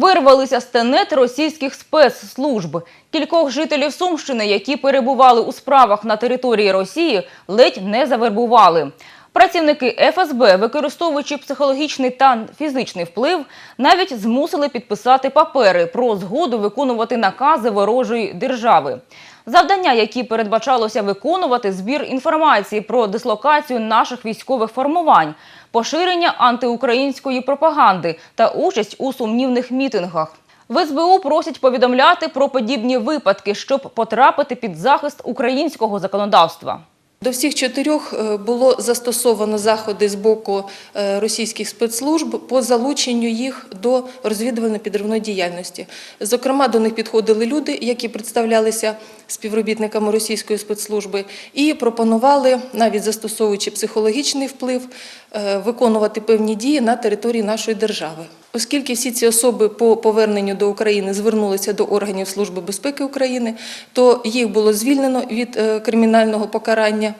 Вирвалися з тенет російських спецслужб. Кількох жителів Сумщини, які перебували у справах на території Росії, ледь не завербували. Працівники ФСБ, використовуючи психологічний та фізичний вплив, навіть змусили підписати папери про згоду виконувати накази ворожої держави. Завдання, які передбачалося виконувати, збір інформації про дислокацію наших військових формувань, поширення антиукраїнської пропаганди та участь у сумнівних мітингах. В СБУ просять повідомляти про подібні випадки, щоб потрапити під захист українського законодавства. До всіх чотирьох е, було застосовано заходи з боку е, російських спецслужб по залученню їх до розвідувально-підривної діяльності. Зокрема, до них підходили люди, які представлялися співробітниками російської спецслужби, і пропонували, навіть застосовуючи психологічний вплив, е, виконувати певні дії на території нашої держави. Оскільки всі ці особи по поверненню до України звернулися до органів Служби безпеки України, то їх було звільнено від е, кримінального покарання.